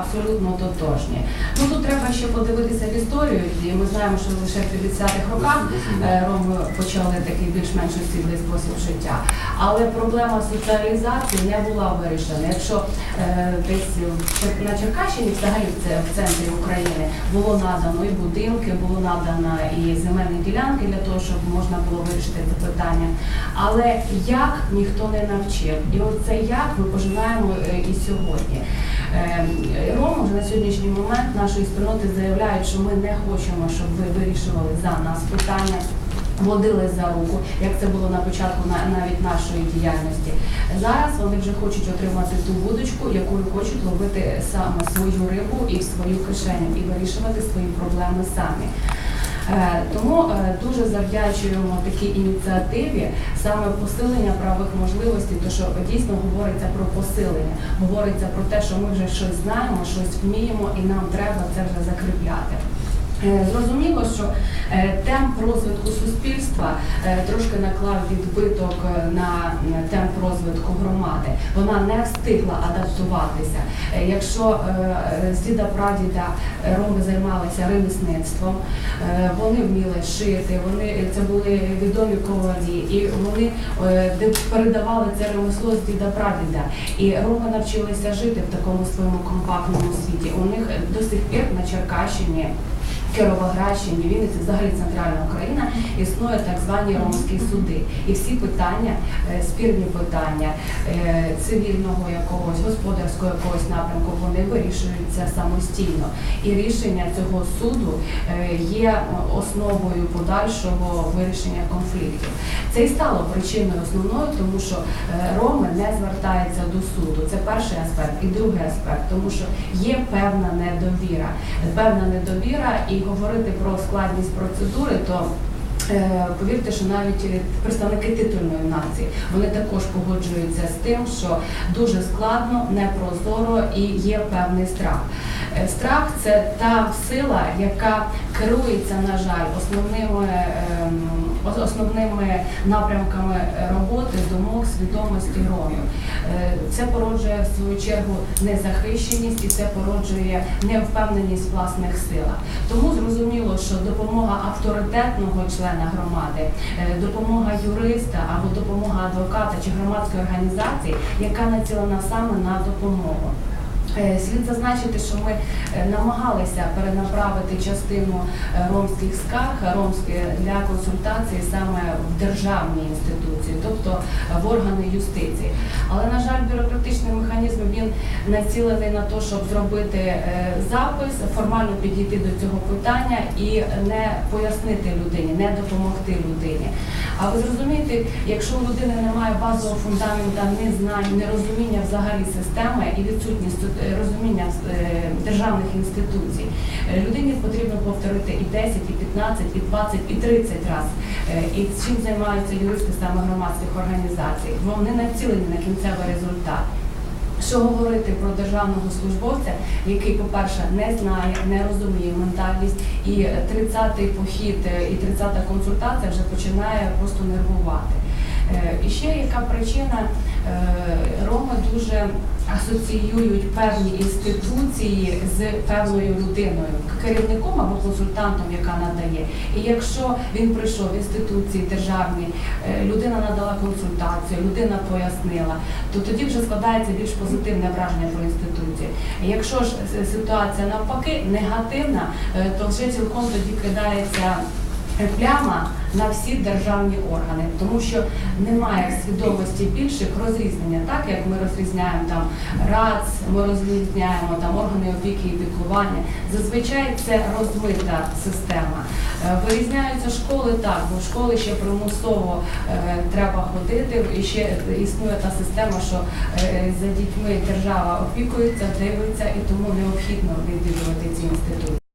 Абсолютно тотожні. Ну тут треба ще подивитися в історію, і ми знаємо, що лише в 50-х роках е, роми почали такий більш-менш осідлий спосіб життя. Але проблема соціалізації не була вирішена. Якщо е, десь на Черкащині, взагалі це в центрі України, було надано і будинки, було надано і земельні ділянки для того, щоб можна було вирішити це питання. Але як ніхто не навчив, і оце як ми поживаємо е, і сьогодні. Е, вже на сьогоднішній момент нашої спільноти заявляють, що ми не хочемо, щоб ви вирішували за нас питання. Водили за руку, як це було на початку на- навіть нашої діяльності. Зараз вони вже хочуть отримати ту вудочку, якою хочуть ловити саме свою рибу і в свою кишеню, і вирішувати свої проблеми самі. Е, Тому е, дуже завдячуємо такій ініціативі саме посилення правих можливостей, то що дійсно говориться про посилення, говориться про те, що ми вже щось знаємо, щось вміємо, і нам треба це вже закріпляти. Е, Зрозуміло, що е, темп розвитку суспільства е, трошки наклав відбиток на темп розвитку громади. Вона не встигла адаптуватися. Якщо діда прадіда роми займалися ремісництвом, вони вміли шити, вони це були відомі ковалі, і вони передавали це ремесло з діда прадіда. І роми навчилися жити в такому своєму компактному світі. У них до сих пір на Черкащині. Кіровоградщині, Вінниці, взагалі центральна Україна, існує так звані ромські суди. І всі питання, е, спірні питання е, цивільного якогось, господарського якогось напрямку, вони вирішуються самостійно. І рішення цього суду е, є основою подальшого вирішення конфліктів. Це і стало причиною основною, тому що роми не звертаються до суду. Це перший аспект. І другий аспект, тому що є певна недовіра. Певна недовіра, і говорити про складність процедури, то е, повірте, що навіть представники титульної нації вони також погоджуються з тим, що дуже складно, непрозоро і є певний страх. Е, Страх це та сила, яка керується, на жаль, основними, ем, основними напрямками роботи, думок, свідомості ромів. Е, Це породжує в свою чергу незахищеність і це породжує невпевненість власних силах. Тому зрозуміло, що допомога авторитетного члена громади, е, допомога юриста або допомога адвоката чи громадської організації, яка націлена саме на допомогу. Е, Слід зазначити, що ми е, намагалися перенаправити частину е, ромських скарг ромські для консультації саме в державні інституції, тобто в органи юстиції. Але на жаль, бюрократичний механізм він націлений на те, щоб зробити запис, формально підійти до цього питання і не пояснити людині, не допомогти людині. А ви зрозумієте, якщо у людини немає базового фундамента, не знань, ні розуміння взагалі системи і відсутність е, розуміння е, державних інституцій, е, людині потрібно повторити і 10, і 15, і 20, і 30 разів. І чим займаються юристи саме громадських організацій? Вони націлені на кінцевий результат. Що говорити про державного службовця, який, по-перше, не знає, не розуміє ментальність, і 30-й похід е, і 30-та консультація вже починає просто нервувати. Е, І ще яка причина, е, Роми дуже асоціюють певні інституції з певною людиною, керівником або консультантом, яка надає. І якщо він прийшов в інституції державні, е, людина надала консультацію, людина пояснила, то тоді вже складається більш позитивне враження про інституцію. Якщо ж е, ситуація навпаки негативна, то вже цілком тоді кидається пляма на всі державні органи, тому що немає свідомості більших розрізнення, так як ми розрізняємо там РАЦ, ми розрізняємо там органи опіки і піклування. Зазвичай це розмита система. Е, Вирізняються школи так, бо в школи ще примусово е, треба ходити, і ще існує та система, що е, за дітьми держава опікується, дивиться, і тому необхідно відвідувати ці інституції.